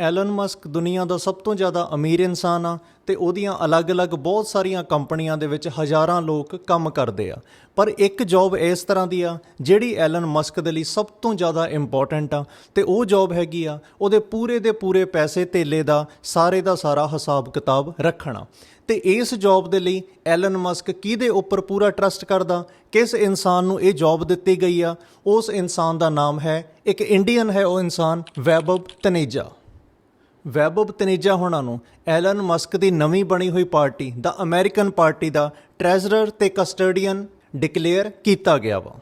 Allen Musk ਦੁਨੀਆ ਦਾ ਸਭ ਤੋਂ ਜ਼ਿਆਦਾ ਅਮੀਰ ਇਨਸਾਨ ਆ ਤੇ ਉਹਦੀਆਂ ਅਲੱਗ-ਅਲੱਗ ਬਹੁਤ ਸਾਰੀਆਂ ਕੰਪਨੀਆਂ ਦੇ ਵਿੱਚ ਹਜ਼ਾਰਾਂ ਲੋਕ ਕੰਮ ਕਰਦੇ ਆ। ਪਰ ਇੱਕ ਜੌਬ ਇਸ ਤਰ੍ਹਾਂ ਦੀ ਆ ਜਿਹੜੀ ਐਲਨ ਮਸਕ ਦੇ ਲਈ ਸਭ ਤੋਂ ਜ਼ਿਆਦਾ ਇੰਪੋਰਟੈਂਟ ਆ ਤੇ ਉਹ ਜੌਬ ਹੈਗੀ ਆ ਉਹਦੇ ਪੂਰੇ ਦੇ ਪੂਰੇ ਪੈਸੇ ਧੇਲੇ ਦਾ ਸਾਰੇ ਦਾ ਸਾਰਾ ਹਿਸਾਬ ਕਿਤਾਬ ਰੱਖਣਾ। ਤੇ ਇਸ ਜੌਬ ਦੇ ਲਈ ਐਲਨ ਮਸਕ ਕਿਹਦੇ ਉੱਪਰ ਪੂਰਾ ਟਰਸਟ ਕਰਦਾ? ਕਿਸ ਇਨਸਾਨ ਨੂੰ ਇਹ ਜੌਬ ਦਿੱਤੀ ਗਈ ਆ? ਉਸ ਇਨਸਾਨ ਦਾ ਨਾਮ ਹੈ, ਇੱਕ ਇੰਡੀਅਨ ਹੈ ਉਹ ਇਨਸਾਨ ਵੈਬਬ ਤਨੇਜਾ। ਵੈਬਬ ਤਨੇਜਾ ਹੋਣਾ ਨੂੰ ਐਲਨ ਮਸਕ ਦੀ ਨਵੀਂ ਬਣੀ ਹੋਈ ਪਾਰਟੀ, ਦਾ ਅਮਰੀਕਨ ਪਾਰਟੀ ਦਾ ਟ੍ਰੈਜ਼ਰਰ ਤੇ ਕਸਟੋਡੀਅਨ ਡਿਕਲੇਅਰ ਕੀਤਾ ਗਿਆ ਵਾ।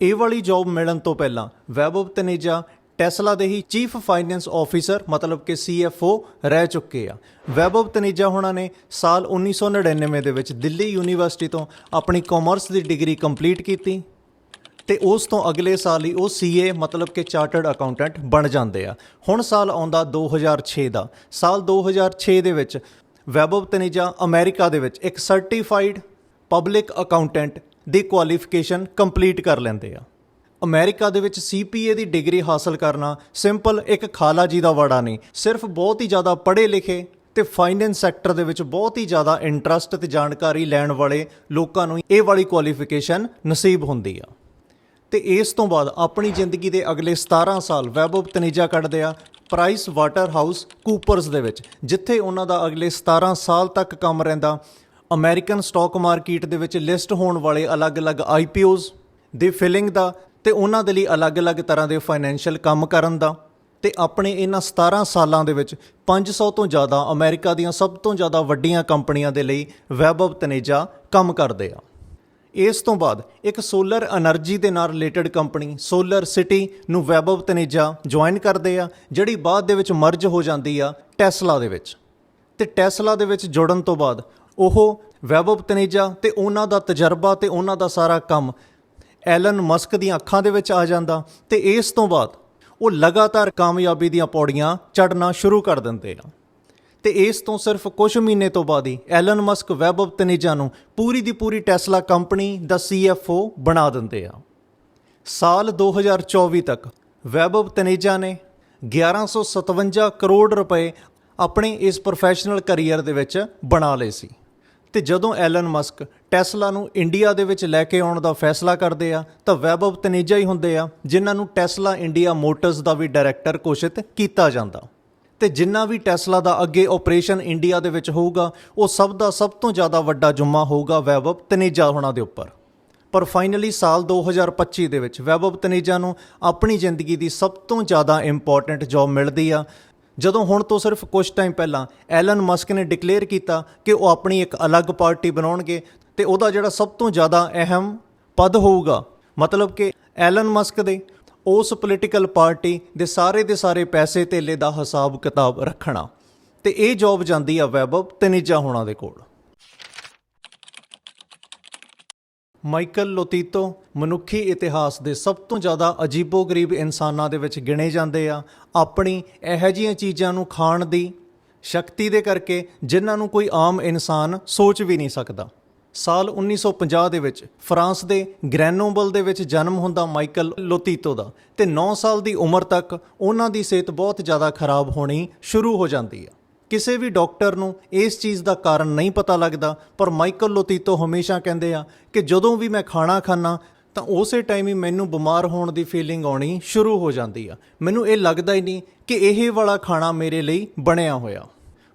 ਇਹ ਵਾਲੀ ਜੌਬ ਮਿਲਣ ਤੋਂ ਪਹਿਲਾਂ ਵੈਬਬ ਤਨੇਜਾ ਟੈਸਲਾ ਦੇ ਹੀ ਚੀਫ ਫਾਈਨੈਂਸ ਆਫੀਸਰ, ਮਤਲਬ ਕਿ CFO ਰਹਿ ਚੁੱਕੇ ਆ। ਵੈਬਬ ਤਨੇਜਾ ਹੋਣਾ ਨੇ ਸਾਲ 1999 ਦੇ ਵਿੱਚ ਦਿੱਲੀ ਯੂਨੀਵਰਸਿਟੀ ਤੋਂ ਆਪਣੀ ਕਾਮਰਸ ਦੀ ਡਿਗਰੀ ਕੰਪਲੀਟ ਕੀਤੀ। ਤੇ ਉਸ ਤੋਂ ਅਗਲੇ ਸਾਲ ਹੀ ਉਹ ਸੀਏ, ਮਤਲਬ ਕਿ ਚਾਰਟਰਡ ਅਕਾਊਂਟੈਂਟ ਬਣ ਜਾਂਦੇ ਆ। ਹੁਣ ਸਾਲ ਆਉਂਦਾ 2006 ਦਾ। ਸਾਲ 2006 ਦੇ ਵਿੱਚ ਵੈਬਬ ਤਨੇਜਾ ਅਮਰੀਕਾ ਦੇ ਵਿੱਚ ਇੱਕ ਸਰਟੀਫਾਈਡ ਪਬਲਿਕ ਅਕਾਊਂਟੈਂਟ ਦੀ ਕੁਆਲੀਫਿਕੇਸ਼ਨ ਕੰਪਲੀਟ ਕਰ ਲੈਂਦੇ ਆ। ਅਮਰੀਕਾ ਦੇ ਵਿੱਚ ਸੀਪੀਏ ਦੀ ਡਿਗਰੀ ਹਾਸਲ ਕਰਨਾ ਸਿੰਪਲ ਇੱਕ ਖਾਲਾ ਜੀ ਦਾ ਵੜਾ ਨਹੀਂ। ਸਿਰਫ ਬਹੁਤ ਹੀ ਜ਼ਿਆਦਾ ਪੜ੍ਹੇ ਲਿਖੇ ਤੇ ਫਾਈਨੈਂਸ ਸੈਕਟਰ ਦੇ ਵਿੱਚ ਬਹੁਤ ਹੀ ਜ਼ਿਆਦਾ ਇੰਟਰਸਟ ਤੇ ਜਾਣਕਾਰੀ ਲੈਣ ਵਾਲੇ ਲੋਕਾਂ ਨੂੰ ਇਹ ਵਾਲੀ ਕੁਆਲੀਫਿਕੇਸ਼ਨ ਨਸੀਬ ਹੁੰਦੀ ਆ। ਤੇ ਇਸ ਤੋਂ ਬਾਅਦ ਆਪਣੀ ਜ਼ਿੰਦਗੀ ਦੇ ਅਗਲੇ 17 ਸਾਲ ਵੈਬਬ ਤਨੇਜਾ ਕੱਢਦੇ ਆ ਪ੍ਰਾਈਸ ਵਾਟਰ ਹਾਊਸ ਕੂਪਰਸ ਦੇ ਵਿੱਚ, ਜਿੱਥੇ ਉਹਨਾਂ ਦਾ ਅਗਲੇ 17 ਸਾਲ ਤੱਕ ਕੰਮ ਰਹਿੰਦਾ। ਅਮਰੀਕਨ ਸਟਾਕ ਮਾਰਕੀਟ ਦੇ ਵਿੱਚ ਲਿਸਟ ਹੋਣ ਵਾਲੇ ਅਲੱਗ-ਅਲੱਗ ਆਈਪੀਓਜ਼ ਦੀ ਫਿਲਿੰਗ ਦਾ ਤੇ ਉਹਨਾਂ ਦੇ ਲਈ ਅਲੱਗ-ਅਲੱਗ ਤਰ੍ਹਾਂ ਦੇ ਫਾਈਨੈਂਸ਼ੀਅਲ ਕੰਮ ਕਰਨ ਦਾ। ਤੇ ਆਪਣੇ ਇਹਨਾਂ 17 ਸਾਲਾਂ ਦੇ ਵਿੱਚ 500 ਤੋਂ ਜ਼ਿਆਦਾ ਅਮਰੀਕਾ ਦੀਆਂ ਸਭ ਤੋਂ ਜ਼ਿਆਦਾ ਵੱਡੀਆਂ ਕੰਪਨੀਆਂ ਦੇ ਲਈ ਵੈਬ ਵੈਬਬ ਤਨੇਜਾ ਕੰਮ ਕਰਦੇ ਆ। ਇਸ ਤੋਂ ਬਾਅਦ ਇੱਕ ਸੋਲਰ એનર્ਜੀ ਦੇ ਨਾਲ ਰਿਲੇਟਡ ਕੰਪਨੀ ਸੋਲਰ ਸਿਟੀ ਨੂੰ ਵੈਬ ਵੈਬਵ ਤਨੇਜਾ ਜੁਆਇਨ ਕਰਦੇ ਆ, ਜਿਹੜੀ ਬਾਅਦ ਦੇ ਵਿੱਚ ਮਰਜ ਹੋ ਜਾਂਦੀ ਆ ਟੈਸਲਾ ਦੇ ਵਿੱਚ। ਤੇ ਟੈਸਲਾ ਦੇ ਵਿੱਚ ਜੁੜਨ ਤੋਂ ਬਾਅਦ ਉਹ ਵੈਬ ਵੈਬਵ ਤਨੇਜਾ ਤੇ ਉਹਨਾਂ ਦਾ ਤਜਰਬਾ ਤੇ ਉਹਨਾਂ ਦਾ ਸਾਰਾ ਕੰਮ ਐਲਨ ਮਸਕ ਦੀਆਂ ਅੱਖਾਂ ਦੇ ਵਿੱਚ ਆ ਜਾਂਦਾ ਤੇ ਇਸ ਤੋਂ ਬਾਅਦ ਉਹ ਲਗਾਤਾਰ ਕਾਮਯਾਬੀ ਦੀਆਂ ਪੌੜੀਆਂ ਚੜਨਾ ਸ਼ੁਰੂ ਕਰ ਦਿੰਦੇ ਆ। ਤੇ ਇਸ ਤੋਂ ਸਿਰਫ ਕੁਝ ਮਹੀਨੇ ਤੋਂ ਬਾਅਦ ਹੀ ਐਲਨ ਮਸਕ ਵੈਬਬ ਤਨੇਜਾ ਨੂੰ ਪੂਰੀ ਦੀ ਪੂਰੀ ਟੈਸਲਾ ਕੰਪਨੀ ਦਾ CFO ਬਣਾ ਦਿੰਦੇ ਆ। ਸਾਲ 2024 ਤੱਕ ਵੈਬਬ ਤਨੇਜਾ ਨੇ 1157 ਕਰੋੜ ਰੁਪਏ ਆਪਣੇ ਇਸ ਪ੍ਰੋਫੈਸ਼ਨਲ ਕੈਰੀਅਰ ਦੇ ਵਿੱਚ ਬਣਾ ਲਏ ਸੀ। ਤੇ ਜਦੋਂ ਐਲਨ ਮਸਕ ਟੈਸਲਾ ਨੂੰ ਇੰਡੀਆ ਦੇ ਵਿੱਚ ਲੈ ਕੇ ਆਉਣ ਦਾ ਫੈਸਲਾ ਕਰਦੇ ਆ, ਤਾਂ ਵੈਬਬ ਤਨੇਜਾ ਹੀ ਹੁੰਦੇ ਆ, ਜਿਨ੍ਹਾਂ ਨੂੰ ਟੈਸਲਾ ਇੰਡੀਆ ਮੋਟਰਸ ਦਾ ਵੀ ਡਾਇਰੈਕਟਰ ਘੋਸ਼ਿਤ ਕੀਤਾ ਜਾਂਦਾ। ਤੇ ਜਿੰਨਾ ਵੀ ਟੈਸਲਾ ਦਾ ਅੱਗੇ ਆਪਰੇਸ਼ਨ ਇੰਡੀਆ ਦੇ ਵਿੱਚ ਹੋਊਗਾ, ਉਹ ਸਭ ਦਾ ਸਭ ਤੋਂ ਜ਼ਿਆਦਾ ਵੱਡਾ ਜੁਮਾ ਹੋਊਗਾ ਵੈਬਬ ਤਨੇਜਾ ਹੋਣਾ ਦੇ ਉੱਪਰ। ਪਰ ਫਾਈਨਲੀ ਸਾਲ 2025 ਦੇ ਵਿੱਚ ਵੈਬਬ ਤਨੇਜਾ ਨੂੰ ਆਪਣੀ ਜ਼ਿੰਦਗੀ ਦੀ ਸਭ ਤੋਂ ਜ਼ਿਆਦਾ ਇੰਪੋਰਟੈਂਟ ਜੌਬ ਮਿਲਦੀ ਆ। ਜਦੋਂ ਹੁਣ ਤੋਂ ਸਿਰਫ ਕੁਝ ਟਾਈਮ ਪਹਿਲਾਂ ਐਲਨ ਮਸਕ ਨੇ ਡਿਕਲੇਅਰ ਕੀਤਾ ਕਿ ਉਹ ਆਪਣੀ ਇੱਕ ਅਲੱਗ ਪਾਰਟੀ ਬਣਾਉਣਗੇ ਤੇ ਉਹਦਾ ਜਿਹੜਾ ਸਭ ਤੋਂ ਜ਼ਿਆਦਾ ਅਹਿਮ ਪਦ ਹੋਊਗਾ, ਮਤਲਬ ਕਿ ਐਲਨ ਮਸਕ ਦੇ ਉਸ ਪੋਲੀਟੀਕਲ ਪਾਰਟੀ ਦੇ ਸਾਰੇ ਦੇ ਸਾਰੇ ਪੈਸੇ ਧੇਲੇ ਦਾ ਹਿਸਾਬ ਕਿਤਾਬ ਰੱਖਣਾ। ਤੇ ਇਹ ਜੌਬ ਜਾਂਦੀ ਆ ਵੈਬਬ ਤਨੇਜਾ ਹੋਣਾ ਦੇ ਕੋਲ। ਮਾਈਕਲ ਲੋਤੀਤੋ ਮਨੁੱਖੀ ਇਤਿਹਾਸ ਦੇ ਸਭ ਤੋਂ ਜ਼ਿਆਦਾ ਅਜੀਬੋ-ਗਰੀਬ ਇਨਸਾਨਾਂ ਦੇ ਵਿੱਚ ਗਿਣੇ ਜਾਂਦੇ ਆ। ਆਪਣੀ ਇਹੋ ਜਿਹੀਆਂ ਚੀਜ਼ਾਂ ਨੂੰ ਖਾਣ ਦੀ ਸ਼ਕਤੀ ਦੇ ਕਰਕੇ ਜਿਨ੍ਹਾਂ ਨੂੰ ਕੋਈ ਆਮ ਇਨਸਾਨ ਸੋਚ ਵੀ ਨਹੀਂ ਸਕਦਾ। ਸਾਲ 1950 ਦੇ ਵਿੱਚ ਫਰਾਂਸ ਦੇ ਗ੍ਰੈਨੋਬਲ ਦੇ ਵਿੱਚ ਜਨਮ ਹੁੰਦਾ ਮਾਈਕਲ ਲੋਤੀਤੋ ਦਾ ਤੇ 9 ਸਾਲ ਦੀ ਉਮਰ ਤੱਕ ਉਹਨਾਂ ਦੀ ਸਿਹਤ ਬਹੁਤ ਜ਼ਿਆਦਾ ਖਰਾਬ ਹੋਣੀ ਸ਼ੁਰੂ ਹੋ ਜਾਂਦੀ ਆ ਕਿਸੇ ਵੀ ਡਾਕਟਰ ਨੂੰ ਇਸ ਚੀਜ਼ ਦਾ ਕਾਰਨ ਨਹੀਂ ਪਤਾ ਲੱਗਦਾ, ਪਰ ਮਾਈਕਲ ਲੋਤੀਤੋ ਹਮੇਸ਼ਾ ਕਹਿੰਦੇ ਆ ਕਿ ਜਦੋਂ ਵੀ ਮੈਂ ਖਾਣਾ ਖਾਣਾ ਤਾਂ ਉਸੇ ਟਾਈਮ ਹੀ ਮੈਨੂੰ ਬਿਮਾਰ ਹੋਣ ਦੀ ਫੀਲਿੰਗ ਆਉਣੀ ਸ਼ੁਰੂ ਹੋ ਜਾਂਦੀ ਆ। ਮੈਨੂੰ ਇਹ ਲੱਗਦਾ ਹੀ ਨਹੀਂ ਕਿ ਇਹ ਵਾਲਾ ਖਾਣਾ ਮੇਰੇ ਲਈ ਬਣਿਆ ਹੋਇਆ।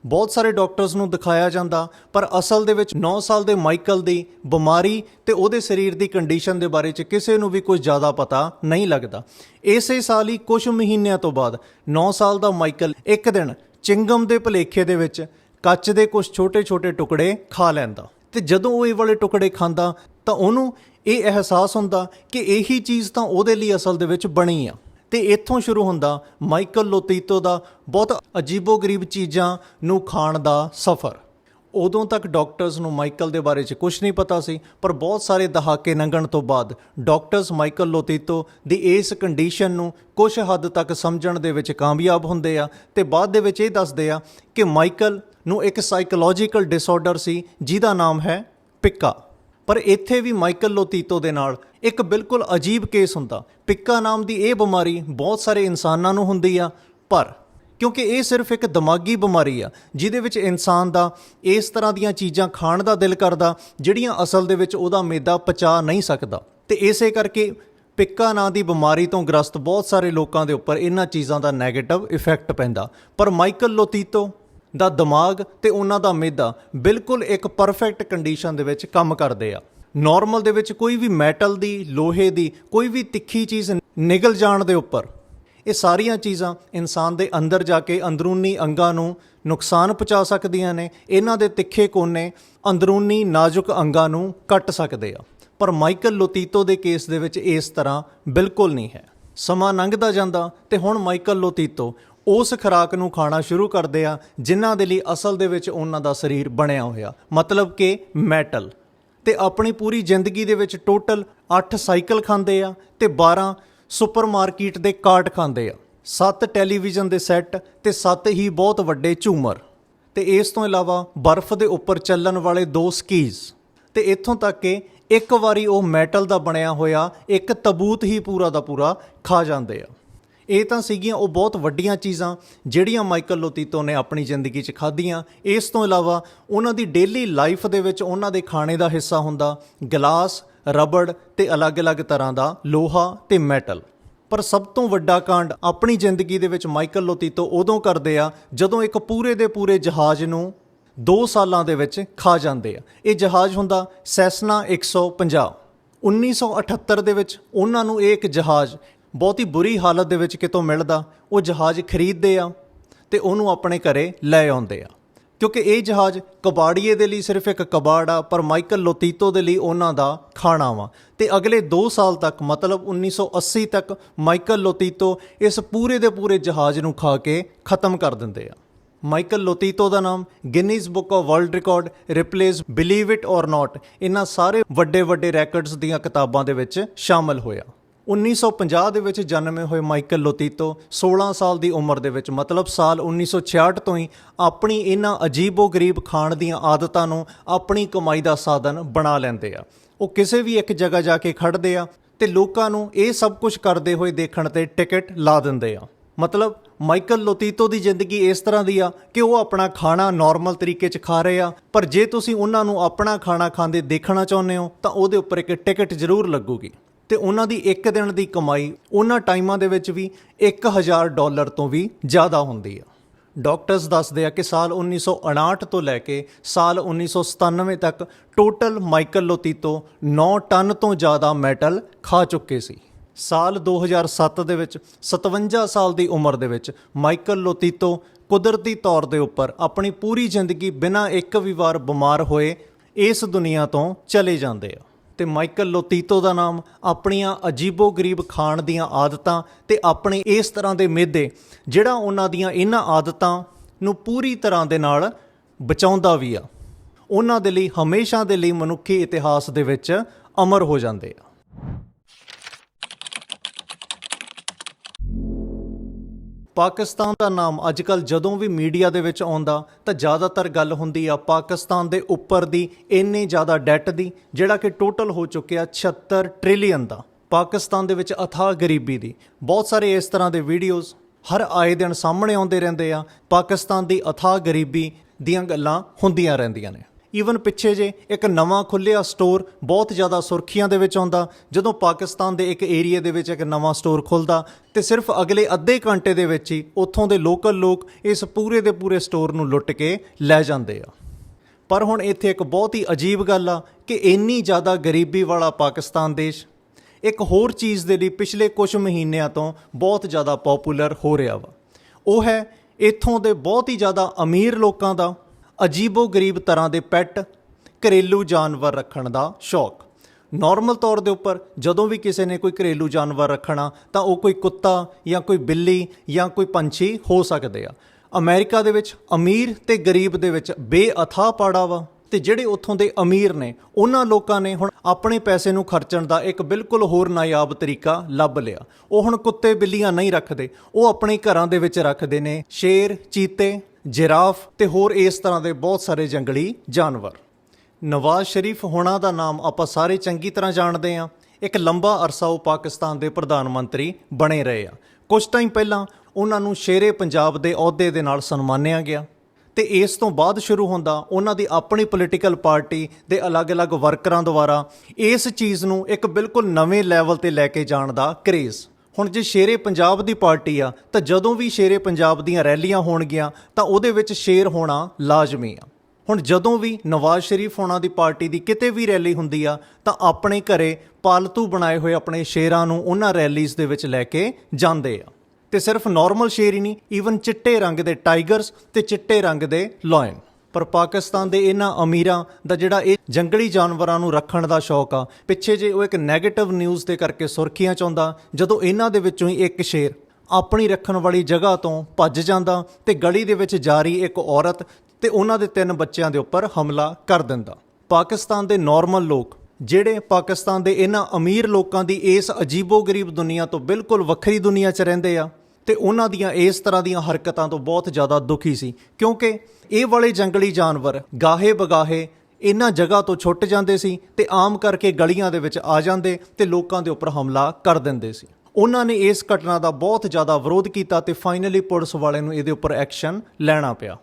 ਬਹੁਤ ਸਾਰੇ ਡਾਕਟਰਸ ਨੂੰ ਦਿਖਾਇਆ ਜਾਂਦਾ, ਪਰ ਅਸਲ ਦੇ ਵਿੱਚ 9 ਸਾਲ ਦੇ ਮਾਈਕਲ ਦੀ ਬਿਮਾਰੀ ਤੇ ਉਹਦੇ ਸਰੀਰ ਦੀ ਕੰਡੀਸ਼ਨ ਦੇ ਬਾਰੇ ਚ ਕਿਸੇ ਨੂੰ ਵੀ ਕੁਝ ਜ਼ਿਆਦਾ ਪਤਾ ਨਹੀਂ ਲੱਗਦਾ। ਇਸੇ ਸਾਲ ਹੀ ਕੁਝ ਮਹੀਨਿਆਂ ਤੋਂ ਬਾਅਦ 9 ਸਾਲ ਦਾ ਮਾਈਕਲ ਇੱਕ ਦਿਨ ਚਿੰਗਮ ਦੇ ਭਲੇਖੇ ਦੇ ਵਿੱਚ ਕੱਚ ਦੇ ਕੁਝ ਛੋਟੇ-ਛੋਟੇ ਟੁਕੜੇ ਖਾ ਲੈਂਦਾ। ਤੇ ਜਦੋਂ ਉਹ ਇਹ ਵਾਲੇ ਟੁਕੜੇ ਖਾਂਦਾ ਤਾਂ ਉਹਨੂੰ ਇਹ ਅਹਿਸਾਸ ਹੁੰਦਾ ਕਿ ਇਹੀ ਚੀਜ਼ ਤਾਂ ਉਹਦੇ ਲਈ ਅਸਲ ਦੇ ਵਿੱਚ ਬਣੀ ਆ। ਤੇ ਇੱਥੋਂ ਸ਼ੁਰੂ ਹੁੰਦਾ ਮਾਈਕਲ ਲੋਤੀਤੋ ਦਾ ਬਹੁਤ ਅਜੀਬੋ-ਗਰੀਬ ਚੀਜ਼ਾਂ ਨੂੰ ਖਾਣ ਦਾ ਸਫ਼ਰ। ਉਦੋਂ ਤੱਕ ਡਾਕਟਰਸ ਨੂੰ ਮਾਈਕਲ ਦੇ ਬਾਰੇ 'ਚ ਕੁਝ ਨਹੀਂ ਪਤਾ ਸੀ, ਪਰ ਬਹੁਤ ਸਾਰੇ ਦਹਾਕੇ ਲੰਘਣ ਤੋਂ ਬਾਅਦ ਡਾਕਟਰਸ ਮਾਈਕਲ ਲੋਤੀਤੋ ਦੀ ਇਸ ਕੰਡੀਸ਼ਨ ਨੂੰ ਕੁਝ ਹੱਦ ਤੱਕ ਸਮਝਣ ਦੇ ਵਿੱਚ ਕਾਮਯਾਬ ਹੁੰਦੇ ਆ ਤੇ ਬਾਅਦ ਦੇ ਵਿੱਚ ਇਹ ਦੱਸਦੇ ਆ ਕਿ ਮਾਈਕਲ ਨੂੰ ਇੱਕ ਸਾਈਕੋਲੋਜੀਕਲ ਡਿਸਆਰਡਰ ਸੀ, ਜਿਹਦਾ ਨਾਮ ਹੈ ਪਿੱਕਾ। ਪਰ ਇੱਥੇ ਵੀ ਮਾਈਕਲ ਲੋਤੀਤੋ ਦੇ ਨਾਲ ਇੱਕ ਬਿਲਕੁਲ ਅਜੀਬ ਕੇਸ ਹੁੰਦਾ। ਪਿੱਕਾ ਨਾਮ ਦੀ ਇਹ ਬਿਮਾਰੀ ਬਹੁਤ ਸਾਰੇ ਇਨਸਾਨਾਂ ਨੂੰ ਹੁੰਦੀ ਆ, ਪਰ ਕਿਉਂਕਿ ਇਹ ਸਿਰਫ ਇੱਕ ਦਿਮਾਗੀ ਬਿਮਾਰੀ ਆ, ਜਿਹਦੇ ਵਿੱਚ ਇਨਸਾਨ ਦਾ ਇਸ ਤਰ੍ਹਾਂ ਦੀਆਂ ਚੀਜ਼ਾਂ ਖਾਣ ਦਾ ਦਿਲ ਕਰਦਾ, ਜਿਹੜੀਆਂ ਅਸਲ ਦੇ ਵਿੱਚ ਉਹਦਾ ਮੇਦਾ ਪਚਾ ਨਹੀਂ ਸਕਦਾ। ਤੇ ਇਸੇ ਕਰਕੇ ਪਿੱਕਾ ਨਾਂ ਦੀ ਬਿਮਾਰੀ ਤੋਂ ਗ੍ਰਸਤ ਬਹੁਤ ਸਾਰੇ ਲੋਕਾਂ ਦੇ ਉੱਪਰ ਇਹਨਾਂ ਚੀਜ਼ਾਂ ਦਾ 네ਗੇਟਿਵ ਇਫੈਕਟ ਪੈਂਦਾ। ਪਰ ਮਾਈਕਲ ਲੋਤੀਤੋ ਦਾ ਦਿਮਾਗ ਤੇ ਉਹਨਾਂ ਦਾ ਮੈਦਾ ਬਿਲਕੁਲ ਇੱਕ ਪਰਫੈਕਟ ਕੰਡੀਸ਼ਨ ਦੇ ਵਿੱਚ ਕੰਮ ਕਰਦੇ ਆ। ਨਾਰਮਲ ਦੇ ਵਿੱਚ ਕੋਈ ਵੀ ਮੈਟਲ ਦੀ, ਲੋਹੇ ਦੀ, ਕੋਈ ਵੀ ਤਿੱਖੀ ਚੀਜ਼ ਨਿਗਲ ਜਾਣ ਦੇ ਉੱਪਰ, ਇਹ ਸਾਰੀਆਂ ਚੀਜ਼ਾਂ ਇਨਸਾਨ ਦੇ ਅੰਦਰ ਜਾ ਕੇ ਅੰਦਰੂਨੀ ਅੰਗਾਂ ਨੂੰ ਨੁਕਸਾਨ ਪਹੁੰਚਾ ਸਕਦੀਆਂ ਨੇ, ਇਹਨਾਂ ਦੇ ਤਿੱਖੇ ਕੋਨੇ ਅੰਦਰੂਨੀ ਨਾਜ਼ੁਕ ਅੰਗਾਂ ਨੂੰ ਕੱਟ ਸਕਦੇ ਆ। ਪਰ ਮਾਈਕਲ ਲੋਤੀਤੋ ਦੇ ਕੇਸ ਦੇ ਵਿੱਚ ਇਸ ਤਰ੍ਹਾਂ ਬਿਲਕੁਲ ਨਹੀਂ ਹੈ। ਸਮਾਂ ਲੰਘਦਾ ਜਾਂਦਾ ਤੇ ਹੁਣ ਮਾਈਕਲ ਲੋਤੀਤੋ ਉਸ ਖੁਰਾਕ ਨੂੰ ਖਾਣਾ ਸ਼ੁਰੂ ਕਰਦੇ ਆ, ਜਿਨ੍ਹਾਂ ਦੇ ਲਈ ਅਸਲ ਦੇ ਵਿੱਚ ਉਹਨਾਂ ਦਾ ਸਰੀਰ ਬਣਿਆ ਹੋਇਆ। ਮਤਲਬ ਕਿ ਮੈਟਲ। ਤੇ ਆਪਣੀ ਪੂਰੀ ਜ਼ਿੰਦਗੀ ਦੇ ਵਿੱਚ ਟੋਟਲ 8 ਸਾਈਕਲ ਖਾਂਦੇ ਆ ਤੇ 12 ਸੁਪਰਮਾਰਕੀਟ ਦੇ ਕਾਰਟ ਖਾਂਦੇ ਆ। 7 ਟੈਲੀਵਿਜ਼ਨ ਦੇ ਸੈੱਟ ਤੇ 7 ਹੀ ਬਹੁਤ ਵੱਡੇ ਝੂਮਰ। ਤੇ ਇਸ ਤੋਂ ਇਲਾਵਾ ਬਰਫ਼ ਦੇ ਉੱਪਰ ਚੱਲਣ ਵਾਲੇ ਦੋ ਸਕੀਜ਼। ਤੇ ਇੱਥੋਂ ਤੱਕ ਕਿ ਇੱਕ ਵਾਰੀ ਉਹ ਮੈਟਲ ਦਾ ਬਣਿਆ ਹੋਇਆ, ਇੱਕ ਤਬੂਤ ਹੀ ਪੂਰਾ ਦਾ ਪੂਰਾ ਖਾ ਜਾਂਦੇ ਆ। ਇਹ ਤਾਂ ਸੀਗੀਆਂ ਉਹ ਬਹੁਤ ਵੱਡੀਆਂ ਚੀਜ਼ਾਂ ਜਿਹੜੀਆਂ ਮਾਈਕਲ ਲੋਤੀਤੋ ਨੇ ਆਪਣੀ ਜ਼ਿੰਦਗੀ 'ਚ ਖਾਧੀਆਂ। ਇਸ ਤੋਂ ਇਲਾਵਾ ਉਹਨਾਂ ਦੀ ਡੇਲੀ ਲਾਈਫ ਦੇ ਵਿੱਚ ਉਹਨਾਂ ਦੇ ਖਾਣੇ ਦਾ ਹਿੱਸਾ ਹੁੰਦਾ ਗਲਾਸ, ਰਬੜ ਤੇ ਅਲੱਗ-ਅਲੱਗ ਤਰ੍ਹਾਂ ਦਾ ਲੋਹਾ ਤੇ ਮੈਟਲ। ਪਰ ਸਭ ਤੋਂ ਵੱਡਾ ਕਾਂਡ ਆਪਣੀ ਜ਼ਿੰਦਗੀ ਦੇ ਵਿੱਚ ਮਾਈਕਲ ਲੋਤੀਤੋ ਉਦੋਂ ਕਰਦੇ ਆ ਜਦੋਂ ਇੱਕ ਪੂਰੇ ਦੇ ਪੂਰੇ ਜਹਾਜ਼ ਨੂੰ 2 ਸਾਲਾਂ ਦੇ ਵਿੱਚ ਖਾ ਜਾਂਦੇ ਆ। ਇਹ ਜਹਾਜ਼ ਹੁੰਦਾ ਸੈਸਨਾ 150 1978 ਦੇ ਵਿੱਚ ਉਹਨਾਂ ਨੂੰ ਇਹ ਇੱਕ ਜਹਾਜ਼ ਬਹੁਤ ਹੀ ਬੁਰੀ ਹਾਲਤ ਦੇ ਵਿੱਚ ਕਿਤੋਂ ਮਿਲਦਾ, ਉਹ ਜਹਾਜ਼ ਖਰੀਦਦੇ ਆ ਤੇ ਉਹਨੂੰ ਆਪਣੇ ਘਰੇ ਲੈ ਆਉਂਦੇ ਆ। ਕਿਉਂਕਿ ਇਹ ਜਹਾਜ਼ ਕਬਾੜੀਏ ਦੇ ਲਈ ਸਿਰਫ ਇੱਕ ਕਬਾੜ ਆ, ਪਰ ਮਾਈਕਲ ਲੋਤੀਤੋ ਦੇ ਲਈ ਉਹਨਾਂ ਦਾ ਖਾਣਾ ਵਾ। ਤੇ ਅਗਲੇ 2 ਸਾਲ ਤੱਕ, ਮਤਲਬ 1980 ਤੱਕ, ਮਾਈਕਲ ਲੋਤੀਤੋ ਇਸ ਪੂਰੇ ਦੇ ਪੂਰੇ ਜਹਾਜ਼ ਨੂੰ ਖਾ ਕੇ ਖਤਮ ਕਰ ਦਿੰਦੇ ਆ। ਮਾਈਕਲ ਲੋਤੀਤੋ ਦਾ ਨਾਮ Guinness book of world record Ripley's believe it or not ਇਹਨਾਂ ਸਾਰੇ ਵੱਡੇ ਵੱਡੇ ਰੈਕੋਰਡਸ ਦੀਆਂ ਕਿਤਾਬਾਂ ਦੇ ਵਿੱਚ ਸ਼ਾਮਲ ਹੋਇਆ। 1950 ਦੇ ਵਿੱਚ ਜਨਮੇ ਹੋਏ ਮਾਈਕਲ ਲੋਤੀਤੋ 16 ਸਾਲ ਦੀ ਉਮਰ ਦੇ ਵਿੱਚ, ਮਤਲਬ ਸਾਲ 1966 ਤੋਂ ਹੀ ਆਪਣੀ ਇਹਨਾਂ ਅਜੀਬੋ-ਗਰੀਬ ਖਾਣ ਦੀਆਂ ਆਦਤਾਂ ਨੂੰ ਆਪਣੀ ਕਮਾਈ ਦਾ ਸਾਧਨ ਬਣਾ ਲੈਂਦੇ ਆ। ਉਹ ਕਿਸੇ ਵੀ ਇੱਕ ਜਗ੍ਹਾ ਜਾ ਕੇ ਖੜਦੇ ਆ ਤੇ ਲੋਕਾਂ ਨੂੰ ਇਹ ਸਭ ਕੁਝ ਕਰਦੇ ਹੋਏ ਦੇਖਣ ਤੇ ਟਿਕਟ ਲਾ ਦਿੰਦੇ ਆ। ਮਤਲਬ ਮਾਈਕਲ ਲੋਤੀਤੋ ਦੀ ਜ਼ਿੰਦਗੀ ਇਸ ਤਰ੍ਹਾਂ ਦੀ ਆ ਕਿ ਉਹ ਆਪਣਾ ਖਾਣਾ ਨਾਰਮਲ ਤਰੀਕੇ 'ਚ ਖਾ ਰਹੇ ਆ, ਪਰ ਜੇ ਤੁਸੀਂ ਉਹਨਾਂ ਨੂੰ ਆਪਣਾ ਖਾਣਾ ਖਾਂਦੇ ਦੇਖਣਾ ਚਾਹੁੰਦੇ ਹੋ, ਤਾਂ ਉਹਦੇ ਉੱਪਰ ਇੱਕ ਟਿਕਟ ਜ਼ਰੂਰ ਲੱਗੂਗੀ। ਤੇ ਉਹਨਾਂ ਦੀ ਇੱਕ ਦਿਨ ਦੀ ਕਮਾਈ ਉਹਨਾਂ ਟਾਈਮਾਂ ਦੇ ਵਿੱਚ ਵੀ 1000 ਡਾਲਰ ਤੋਂ ਵੀ ਜ਼ਿਆਦਾ ਹੁੰਦੀ ਆ। ਡਾਕਟਰਸ ਦੱਸਦੇ ਆ ਕਿ ਸਾਲ 1959 ਤੋਂ ਲੈ ਕੇ ਸਾਲ 1997 ਤੱਕ ਟੋਟਲ ਮਾਈਕਲ ਲੋਤੀਤੋ 9 ਟਨ ਤੋਂ ਜ਼ਿਆਦਾ ਮੈਟਲ ਖਾ ਚੁੱਕੇ ਸੀ। ਸਾਲ 2007 ਦੇ ਵਿੱਚ 57 ਸਾਲ ਦੀ ਉਮਰ ਦੇ ਵਿੱਚ ਮਾਈਕਲ ਲੋਤੀਤੋ ਕੁਦਰਤੀ ਤੌਰ ਦੇ ਉੱਪਰ ਆਪਣੀ ਪੂਰੀ ਜ਼ਿੰਦਗੀ ਬਿਨਾਂ ਇੱਕ ਵੀ ਵਾਰ ਬਿਮਾਰ ਹੋਏ ਇਸ ਦੁਨੀਆ ਤੋਂ ਚਲੇ ਜਾਂਦੇ ਆ। ਤੇ ਮਾਈਕਲ ਲੋਤੀਤੋ ਦਾ ਨਾਮ, ਆਪਣੀਆਂ ਅਜੀਬੋ-ਗਰੀਬ ਖਾਣ ਦੀਆਂ ਆਦਤਾਂ ਤੇ ਆਪਣੇ ਇਸ ਤਰ੍ਹਾਂ ਦੇ ਮੇਦੇ, ਜਿਹੜਾ ਉਹਨਾਂ ਦੀਆਂ ਇਹਨਾਂ ਆਦਤਾਂ ਨੂੰ ਪੂਰੀ ਤਰ੍ਹਾਂ ਦੇ ਨਾਲ ਬਚਾਉਂਦਾ ਵੀ ਆ। ਉਹਨਾਂ ਦੇ ਲਈ, ਹਮੇਸ਼ਾ ਦੇ ਲਈ ਮਨੁੱਖੀ ਇਤਿਹਾਸ ਦੇ ਵਿੱਚ ਅਮਰ ਹੋ ਜਾਂਦੇ ਆ। ਪਾਕਿਸਤਾਨ ਦਾ ਨਾਮ ਅੱਜਕੱਲ ਜਦੋਂ ਵੀ ਮੀਡੀਆ ਦੇ ਵਿੱਚ ਆਉਂਦਾ, ਤਾਂ ਜ਼ਿਆਦਾਤਰ ਗੱਲ ਹੁੰਦੀ ਆ ਪਾਕਿਸਤਾਨ ਦੇ ਉੱਪਰ ਦੀ, ਇੰਨੀ ਜ਼ਿਆਦਾ ਡੈਟ ਦੀ, ਜਿਹੜਾ ਕਿ ਟੋਟਲ ਹੋ ਚੁੱਕਿਆ 76 ਟ੍ਰਿਲੀਅਨ ਦਾ। ਪਾਕਿਸਤਾਨ ਦੇ ਵਿੱਚ ਅਥਾਹ ਗਰੀਬੀ ਦੀ। ਬਹੁਤ ਸਾਰੇ ਇਸ ਤਰ੍ਹਾਂ ਦੇ ਵੀਡੀਓਜ਼ ਹਰ ਆਏ ਦਿਨ ਸਾਹਮਣੇ ਆਉਂਦੇ ਰਹਿੰਦੇ ਆ, ਪਾਕਿਸਤਾਨ ਦੀ ਅਥਾਹ ਗਰੀਬੀ ਦੀਆਂ ਗੱਲਾਂ ਹੁੰਦੀਆਂ ਰਹਿੰਦੀਆਂ ਨੇ। ਈਵਨ ਪਿੱਛੇ ਜੇ ਇੱਕ ਨਵਾਂ ਖੁੱਲਿਆ ਸਟੋਰ ਬਹੁਤ ਜ਼ਿਆਦਾ ਸੁਰਖੀਆਂ ਦੇ ਵਿੱਚ ਆਉਂਦਾ, ਜਦੋਂ ਪਾਕਿਸਤਾਨ ਦੇ ਇੱਕ ਏਰੀਆ ਦੇ ਵਿੱਚ ਇੱਕ ਨਵਾਂ ਸਟੋਰ ਖੁੱਲਦਾ ਤੇ ਸਿਰਫ ਅਗਲੇ ਅੱਧੇ ਘੰਟੇ ਦੇ ਵਿੱਚ ਹੀ ਉੱਥੋਂ ਦੇ ਲੋਕਲ ਲੋਕ ਇਸ ਪੂਰੇ ਦੇ ਪੂਰੇ ਸਟੋਰ ਨੂੰ ਲੁੱਟ ਕੇ ਲੈ ਜਾਂਦੇ ਆ। ਪਰ ਹੁਣ ਇੱਥੇ ਇੱਕ ਬਹੁਤ ਹੀ ਅਜੀਬ ਗੱਲ ਆ ਕਿ ਇੰਨੀ ਜ਼ਿਆਦਾ ਗਰੀਬੀ ਵਾਲਾ ਪਾਕਿਸਤਾਨ ਦੇਸ਼ ਇੱਕ ਹੋਰ ਚੀਜ਼ ਦੇ ਲਈ ਪਿਛਲੇ ਕੁਝ ਮਹੀਨਿਆਂ ਤੋਂ ਬਹੁਤ ਜ਼ਿਆਦਾ ਪਪੂਲਰ ਹੋ ਰਿਹਾ ਵਾ। ਉਹ ਹੈ ਇੱਥੋਂ ਦੇ ਬਹੁਤ ਹੀ ਜ਼ਿਆਦਾ ਅਮੀਰ ਲੋਕਾਂ ਦਾ ਅਜੀਬੋ ਗਰੀਬ ਤਰ੍ਹਾਂ ਦੇ ਪੈਟ, ਘਰੇਲੂ ਜਾਨਵਰ ਰੱਖਣ ਦਾ ਸ਼ੌਕ। ਨਾਰਮਲ ਤੌਰ ਦੇ ਉੱਪਰ, ਜਦੋਂ ਵੀ ਕਿਸੇ ਨੇ ਕੋਈ ਘਰੇਲੂ ਜਾਨਵਰ ਰੱਖਣਾ, ਤਾਂ ਉਹ ਕੋਈ ਕੁੱਤਾ ਜਾਂ ਕੋਈ ਬਿੱਲੀ ਜਾਂ ਕੋਈ ਪੰਛੀ ਹੋ ਸਕਦੇ ਆ। ਅਮਰੀਕਾ ਦੇ ਵਿੱਚ ਅਮੀਰ ਤੇ ਗਰੀਬ ਦੇ ਵਿੱਚ ਬੇਅਥਾ ਪਾੜਾ ਵਾ ਤੇ ਜਿਹੜੇ ਉੱਥੋਂ ਦੇ ਅਮੀਰ ਨੇ, ਉਹਨਾਂ ਲੋਕਾਂ ਨੇ ਹੁਣ ਆਪਣੇ ਪੈਸੇ ਨੂੰ ਖਰਚਣ ਦਾ ਇੱਕ ਬਿਲਕੁਲ ਹੋਰ ਨਾਯਾਬ ਤਰੀਕਾ ਲੱਭ ਲਿਆ। ਉਹ ਹੁਣ ਕੁੱਤੇ ਬਿੱਲੀਆਂ ਨਹੀਂ ਰੱਖਦੇ, ਉਹ ਆਪਣੇ ਘਰਾਂ ਦੇ ਵਿੱਚ ਰੱਖਦੇ ਨੇ ਸ਼ੇਰ, ਚੀਤੇ ਜਿਰਾਫ ਤੇ ਹੋਰ ਇਸ ਤਰ੍ਹਾਂ ਦੇ ਬਹੁਤ ਸਾਰੇ ਜੰਗਲੀ ਜਾਨਵਰ। ਨਵਾਜ਼ ਸ਼ਰੀਫ ਹੋਣਾ ਦਾ ਨਾਮ ਆਪਾਂ ਸਾਰੇ ਚੰਗੀ ਤਰ੍ਹਾਂ ਜਾਣਦੇ ਹਾਂ। ਇੱਕ ਲੰਬਾ ਅਰਸਾ ਉਹ ਪਾਕਿਸਤਾਨ ਦੇ ਪ੍ਰਧਾਨ ਮੰਤਰੀ ਬਣੇ ਰਹੇ ਆ। ਕੁਝ ਟਾਈਮ ਪਹਿਲਾਂ ਉਹਨਾਂ ਨੂੰ ਸ਼ੇਰੇ ਪੰਜਾਬ ਦੇ ਅਹੁਦੇ ਦੇ ਨਾਲ ਸਨਮਾਨਿਆ ਗਿਆ ਤੇ ਇਸ ਤੋਂ ਬਾਅਦ ਸ਼ੁਰੂ ਹੁੰਦਾ ਉਹਨਾਂ ਦੀ ਆਪਣੀ ਪੋਲੀਟੀਕਲ ਪਾਰਟੀ ਦੇ ਅਲੱਗ-ਅਲੱਗ ਵਰਕਰਾਂ ਦੁਆਰਾ ਇਸ ਚੀਜ਼ ਨੂੰ ਇੱਕ ਬਿਲਕੁਲ ਨਵੇਂ ਲੈਵਲ ਤੇ ਲੈ ਕੇ ਜਾਣ ਦਾ ਕਰੇਜ਼ ਹੁਣ ਜੇ ਸ਼ੇਰੇ ਪੰਜਾਬ ਦੀ ਪਾਰਟੀ ਆ, ਤਾਂ ਜਦੋਂ ਵੀ ਸ਼ੇਰੇ ਪੰਜਾਬ ਦੀਆਂ ਰੈਲੀਆਂ ਹੋਣਗੀਆਂ, ਤਾਂ ਉਹਦੇ ਵਿੱਚ ਸ਼ੇਰ ਹੋਣਾ ਲਾਜ਼ਮੀ ਆ। ਹੁਣ ਜਦੋਂ ਵੀ ਨਵਾਜ਼ ਸ਼ਰੀਫ ਹੋਣਾ ਦੀ ਪਾਰਟੀ ਦੀ ਕਿਤੇ ਵੀ ਰੈਲੀ ਹੁੰਦੀ ਆ, ਤਾਂ ਆਪਣੇ ਘਰੇ ਪਾਲਤੂ ਬਣਾਏ ਹੋਏ ਆਪਣੇ ਸ਼ੇਰਾਂ ਨੂੰ ਉਹਨਾਂ ਰੈਲੀਜ਼ ਦੇ ਵਿੱਚ ਲੈ ਕੇ ਜਾਂਦੇ ਆ। ਤੇ ਸਿਰਫ ਨਾਰਮਲ ਸ਼ੇਰ ਹੀ ਨਹੀਂ ਈਵਨ ਚਿੱਟੇ ਰੰਗ ਦੇ ਟਾਈਗਰਸ ਤੇ ਚਿੱਟੇ ਰੰਗ ਦੇ ਲਾਇਨ ਪਰ ਪਾਕਿਸਤਾਨ ਦੇ ਇਹਨਾਂ ਅਮੀਰਾਂ ਦਾ ਜਿਹੜਾ ਇਹ ਜੰਗਲੀ ਜਾਨਵਰਾਂ ਨੂੰ ਰੱਖਣ ਦਾ ਸ਼ੌਕ ਆ, ਪਿੱਛੇ ਜੇ ਉਹ ਇੱਕ 네ਗੇਟਿਵ ਨਿਊਜ਼ ਦੇ ਕਰਕੇ ਸੁਰਖੀਆਂ ਚ ਆਉਂਦਾ, ਜਦੋਂ ਇਹਨਾਂ ਦੇ ਵਿੱਚੋਂ ਹੀ ਇੱਕ ਸ਼ੇਰ ਆਪਣੀ ਰੱਖਣ ਵਾਲੀ ਜਗ੍ਹਾ ਤੋਂ ਭੱਜ ਜਾਂਦਾ ਤੇ ਗਲੀ ਦੇ ਵਿੱਚ ਜਾ ਰਹੀ ਇੱਕ ਔਰਤ ਤੇ ਉਹਨਾਂ ਦੇ ਤਿੰਨ ਬੱਚਿਆਂ ਦੇ ਉੱਪਰ ਹਮਲਾ ਕਰ ਦਿੰਦਾ। ਪਾਕਿਸਤਾਨ ਦੇ ਨਾਰਮਲ ਲੋਕ, ਜਿਹੜੇ ਪਾਕਿਸਤਾਨ ਦੇ ਇਹਨਾਂ ਅਮੀਰ ਲੋਕਾਂ ਦੀ ਇਸ ਅਜੀਬੋ-ਗਰੀਬ ਦੁਨੀਆ ਤੋਂ ਬਿਲਕੁਲ ਵੱਖਰੀ ਦੁਨੀਆ 'ਚ ਰਹਿੰਦੇ ਆ ਤੇ ਉਹਨਾਂ ਦੀਆਂ ਇਸ ਤਰ੍ਹਾਂ ਦੀਆਂ ਹਰਕਤਾਂ ਤੋਂ ਬਹੁਤ ਜ਼ਿਆਦਾ ਦੁਖੀ ਸੀ। ਕਿਉਂਕਿ ਇਹ ਵਾਲੇ ਜੰਗਲੀ ਜਾਨਵਰ ਗਾਹੇ ਬਗਾਹੇ ਇਹਨਾਂ ਜਗ੍ਹਾ ਤੋਂ ਛੁੱਟ ਜਾਂਦੇ ਸੀ ਤੇ ਆਮ ਕਰਕੇ ਗਲੀਆਂ ਦੇ ਵਿੱਚ ਆ ਜਾਂਦੇ ਤੇ ਲੋਕਾਂ ਦੇ ਉੱਪਰ ਹਮਲਾ ਕਰ ਦਿੰਦੇ ਸੀ। ਉਹਨਾਂ ਨੇ ਇਸ ਘਟਨਾ ਦਾ ਬਹੁਤ ਜ਼ਿਆਦਾ ਵਿਰੋਧ ਕੀਤਾ ਤੇ ਫਾਈਨਲੀ ਪੁਲਿਸ ਵਾਲਿਆਂ ਨੂੰ ਇਹਦੇ ਉੱਪਰ ਐਕਸ਼ਨ ਲੈਣਾ ਪਿਆ।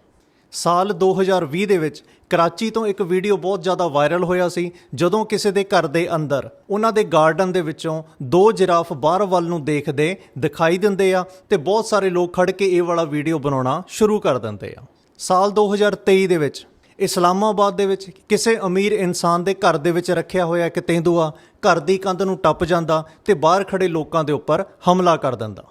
ਸਾਲ 2020 ਦੇ ਵਿੱਚ ਕਰਾਚੀ ਤੋਂ ਇੱਕ ਵੀਡੀਓ ਬਹੁਤ ਜ਼ਿਆਦਾ ਵਾਇਰਲ ਹੋਇਆ ਸੀ, ਜਦੋਂ ਕਿਸੇ ਦੇ ਘਰ ਦੇ ਅੰਦਰ, ਉਹਨਾਂ ਦੇ ਗਾਰਡਨ ਦੇ ਵਿੱਚੋਂ ਦੋ ਜਿਰਾਫ ਬਾਹਰ ਵੱਲ ਨੂੰ ਦੇਖਦੇ ਦਿਖਾਈ ਦਿੰਦੇ ਆ ਤੇ ਬਹੁਤ ਸਾਰੇ ਲੋਕ ਖੜ ਕੇ ਇਹ ਵਾਲਾ ਵੀਡੀਓ ਬਣਾਉਣਾ ਸ਼ੁਰੂ ਕਰ ਦਿੰਦੇ ਆ। ਸਾਲ 2023 ਦੇ ਵਿੱਚ ਇਸਲਾਮਾਬਾਦ ਦੇ ਵਿੱਚ ਕਿਸੇ ਅਮੀਰ ਇਨਸਾਨ ਦੇ ਘਰ ਦੇ ਵਿੱਚ ਰੱਖਿਆ ਹੋਇਆ ਇੱਕ ਤੇਂਦੂਆ ਘਰ ਦੀ ਕੰਧ ਨੂੰ ਟੱਪ ਜਾਂਦਾ ਤੇ ਬਾਹਰ ਖੜੇ ਲੋਕਾਂ ਦੇ ਉੱਪਰ ਹਮਲਾ ਕਰ ਦਿੰਦਾ।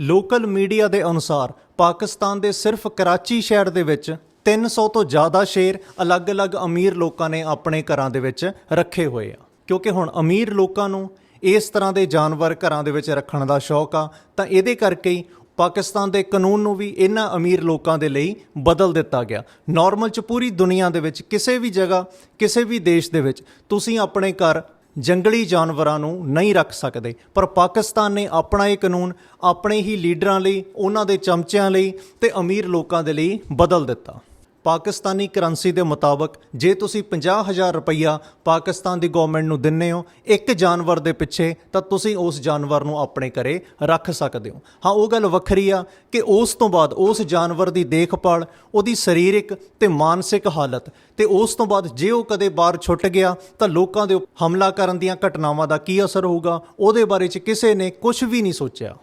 ਲੋਕਲ ਮੀਡੀਆ ਦੇ ਅਨੁਸਾਰ ਪਾਕਿਸਤਾਨ ਦੇ ਸਿਰਫ ਕਰਾਚੀ ਸ਼ਹਿਰ ਦੇ ਵਿੱਚ 300 ਤੋਂ ਜ਼ਿਆਦਾ ਸ਼ੇਰ ਅਲੱਗ-ਅਲੱਗ ਅਮੀਰ ਲੋਕਾਂ ਨੇ ਆਪਣੇ ਘਰਾਂ ਦੇ ਵਿੱਚ ਰੱਖੇ ਹੋਏ ਆ। ਕਿਉਂਕਿ ਹੁਣ ਅਮੀਰ ਲੋਕਾਂ ਨੂੰ ਇਸ ਤਰ੍ਹਾਂ ਦੇ ਜਾਨਵਰ ਘਰਾਂ ਦੇ ਵਿੱਚ ਰੱਖਣ ਦਾ ਸ਼ੌਕ ਆ, ਤਾਂ ਇਹਦੇ ਕਰਕੇ ਹੀ ਪਾਕਿਸਤਾਨ ਦੇ ਕਾਨੂੰਨ ਨੂੰ ਵੀ ਇਹਨਾਂ ਅਮੀਰ ਲੋਕਾਂ ਦੇ ਲਈ ਬਦਲ ਦਿੱਤਾ ਗਿਆ। ਨਾਰਮਲ ਚ ਪੂਰੀ ਦੁਨੀਆ ਦੇ ਵਿੱਚ ਕਿਸੇ ਵੀ ਜਗ੍ਹਾ, ਕਿਸੇ ਵੀ ਦੇਸ਼ ਦੇ ਵਿੱਚ ਤੁਸੀਂ ਆਪਣੇ ਘਰ ਜੰਗਲੀ ਜਾਨਵਰਾਂ ਨੂੰ ਨਹੀਂ ਰੱਖ ਸਕਦੇ। ਪਰ ਪਾਕਿਸਤਾਨ ਨੇ ਆਪਣਾ ਇਹ ਕਾਨੂੰਨ ਆਪਣੇ ਹੀ ਲੀਡਰਾਂ ਲਈ, ਉਹਨਾਂ ਦੇ ਚਮਚਿਆਂ ਲਈ ਤੇ ਅਮੀਰ ਲੋਕਾਂ ਦੇ ਲਈ ਬਦਲ ਦਿੱਤਾ। ਪਾਕਿਸਤਾਨੀ ਕਰੰਸੀ ਦੇ ਮੁਤਾਬਕ ਜੇ ਤੁਸੀਂ 50000 ਰੁਪਈਆ ਪਾਕਿਸਤਾਨ ਦੀ ਗਵਰਨਮੈਂਟ ਨੂੰ ਦਿੰਨੇ ਹੋ ਇੱਕ ਜਾਨਵਰ ਦੇ ਪਿੱਛੇ, ਤਾਂ ਤੁਸੀਂ ਉਸ ਜਾਨਵਰ ਨੂੰ ਆਪਣੇ ਘਰੇ ਰੱਖ ਸਕਦੇ ਹੋ। ਹਾਂ, ਉਹ ਗੱਲ ਵੱਖਰੀ ਆ ਕਿ ਉਸ ਤੋਂ ਬਾਅਦ ਉਸ ਜਾਨਵਰ ਦੀ ਦੇਖਭਾਲ, ਉਹਦੀ ਸਰੀਰਕ ਤੇ ਮਾਨਸਿਕ ਹਾਲਤ ਤੇ ਉਸ ਤੋਂ ਬਾਅਦ ਜੇ ਉਹ ਕਦੇ ਬਾਹਰ ਛੁੱਟ ਗਿਆ, ਤਾਂ ਲੋਕਾਂ ਦੇ ਹਮਲਾ ਕਰਨ ਦੀਆਂ ਘਟਨਾਵਾਂ ਦਾ ਕੀ ਅਸਰ ਹੋਊਗਾ, ਉਹਦੇ ਬਾਰੇ ਚ ਕਿਸੇ ਨੇ ਕੁਝ ਵੀ ਨਹੀਂ ਸੋਚਿਆ।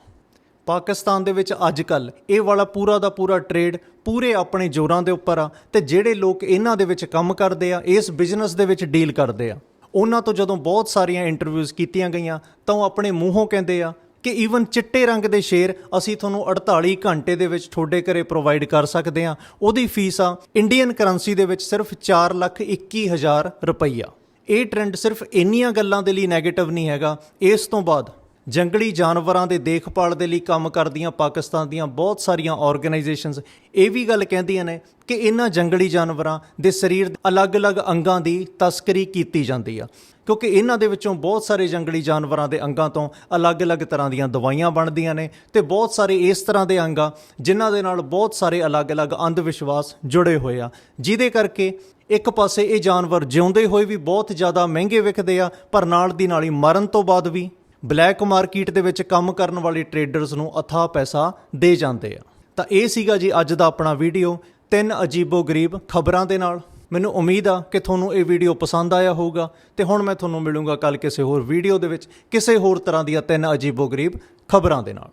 ਪਾਕਿਸਤਾਨ ਦੇ ਵਿੱਚ ਅੱਜ ਕੱਲ ਇਹ ਵਾਲਾ ਪੂਰਾ ਦਾ ਪੂਰਾ ਟ੍ਰੇਡ ਪੂਰੇ ਆਪਣੇ ਜ਼ੋਰਾਂ ਦੇ ਉੱਪਰ ਆ ਤੇ ਜਿਹੜੇ ਲੋਕ ਇਹਨਾਂ ਦੇ ਵਿੱਚ ਕੰਮ ਕਰਦੇ ਆ, ਇਸ ਬਿਜ਼ਨਸ ਦੇ ਵਿੱਚ ਡੀਲ ਕਰਦੇ ਆ। ਉਹਨਾਂ ਤੋਂ ਜਦੋਂ ਬਹੁਤ ਸਾਰੀਆਂ ਇੰਟਰਵਿਊਜ਼ ਕੀਤੀਆਂ ਗਈਆਂ, ਤਾਂ ਉਹ ਆਪਣੇ ਮੂੰਹੋਂ ਕਹਿੰਦੇ ਆ ਕਿ ਈਵਨ ਚਿੱਟੇ ਰੰਗ ਦੇ ਸ਼ੇਰ ਅਸੀਂ ਤੁਹਾਨੂੰ 48 ਘੰਟੇ ਦੇ ਵਿੱਚ ਤੁਹਾਡੇ ਘਰੇ ਪ੍ਰੋਵਾਈਡ ਕਰ ਸਕਦੇ ਆ। ਉਹਦੀ ਫੀਸ ਆ ਇੰਡੀਅਨ ਕਰੰਸੀ ਦੇ ਵਿੱਚ ਸਿਰਫ 4 ਲੱਖ 21 ਹਜ਼ਾਰ ਰੁਪਈਆ। ਇਹ ਟ੍ਰੈਂਡ ਸਿਰਫ ਇੰਨੀਆਂ ਗੱਲਾਂ ਦੇ ਲਈ 네ਗੇਟਿਵ ਨਹੀਂ ਹੈਗਾ। ਇਸ ਤੋਂ ਬਾਅਦ ਜੰਗਲੀ ਜਾਨਵਰਾਂ ਦੇ ਦੇਖਭਾਲ ਦੇ ਲਈ ਕੰਮ ਕਰਦੀਆਂ ਪਾਕਿਸਤਾਨ ਦੀਆਂ ਬਹੁਤ ਸਾਰੀਆਂ ਆਰਗੇਨਾਈਜੇਸ਼ਨਸ ਇਹ ਵੀ ਗੱਲ ਕਹਿੰਦੀਆਂ ਨੇ ਕਿ ਇਹਨਾਂ ਜੰਗਲੀ ਜਾਨਵਰਾਂ ਦੇ ਸਰੀਰ ਦੇ ਅਲੱਗ-ਅਲੱਗ ਅੰਗਾਂ ਦੀ ਤਸਕਰੀ ਕੀਤੀ ਜਾਂਦੀ ਆ। ਕਿਉਂਕਿ ਇਹਨਾਂ ਦੇ ਵਿੱਚੋਂ ਬਹੁਤ ਸਾਰੇ ਜੰਗਲੀ ਜਾਨਵਰਾਂ ਦੇ ਅੰਗਾਂ ਤੋਂ ਅਲੱਗ-ਅਲੱਗ ਤਰ੍ਹਾਂ ਦੀਆਂ ਦਵਾਈਆਂ ਬਣਦੀਆਂ ਨੇ ਤੇ ਬਹੁਤ ਸਾਰੇ ਇਸ ਤਰ੍ਹਾਂ ਦੇ ਅੰਗ ਆ ਜਿਨ੍ਹਾਂ ਦੇ ਨਾਲ ਬਹੁਤ ਸਾਰੇ ਅਲੱਗ-ਅਲੱਗ ਅੰਧ ਵਿਸ਼ਵਾਸ ਜੁੜੇ ਹੋਏ ਆ। ਜਿਹਦੇ ਕਰਕੇ ਇੱਕ ਪਾਸੇ ਇਹ ਜਾਨਵਰ ਜਿਉਂਦੇ ਹੋਏ ਵੀ ਬਹੁਤ ਜ਼ਿਆਦਾ ਮਹਿੰਗੇ ਵਿਕਦੇ ਆ, ਪਰ ਨਾਲ ਦੀ ਨਾਲ ਹੀ ਮਰਨ ਤੋਂ ਬਾਅਦ ਵੀ ਬਲੈਕ ਮਾਰਕੀਟ ਦੇ ਵਿੱਚ ਕੰਮ ਕਰਨ ਵਾਲੇ ਟਰੇਡਰਸ ਨੂੰ ਅਥਾਹ ਪੈਸਾ ਦੇ ਜਾਂਦੇ ਆ। ਤਾਂ ਇਹ ਸੀਗਾ ਜੀ ਅੱਜ ਦਾ ਆਪਣਾ ਵੀਡੀਓ। ਤਿੰਨ ਅਜੀਬੋ-ਗਰੀਬ ਖਬਰਾਂ ਦੇ ਨਾਲ। ਮੈਨੂੰ ਉਮੀਦ ਆ ਕਿ ਤੁਹਾਨੂੰ ਇਹ ਵੀਡੀਓ ਪਸੰਦ ਆਇਆ ਹੋਊਗਾ। ਤੇ ਹੁਣ ਮੈਂ ਤੁਹਾਨੂੰ ਮਿਲੂੰਗਾ ਕੱਲ ਕਿਸੇ ਹੋਰ ਵੀਡੀਓ ਦੇ ਵਿੱਚ ਕਿਸੇ ਹੋਰ ਤਰ੍ਹਾਂ ਦੀਆਂ ਤਿੰਨ ਅਜੀਬੋ-ਗਰੀਬ ਖਬਰਾਂ ਦੇ ਨਾਲ।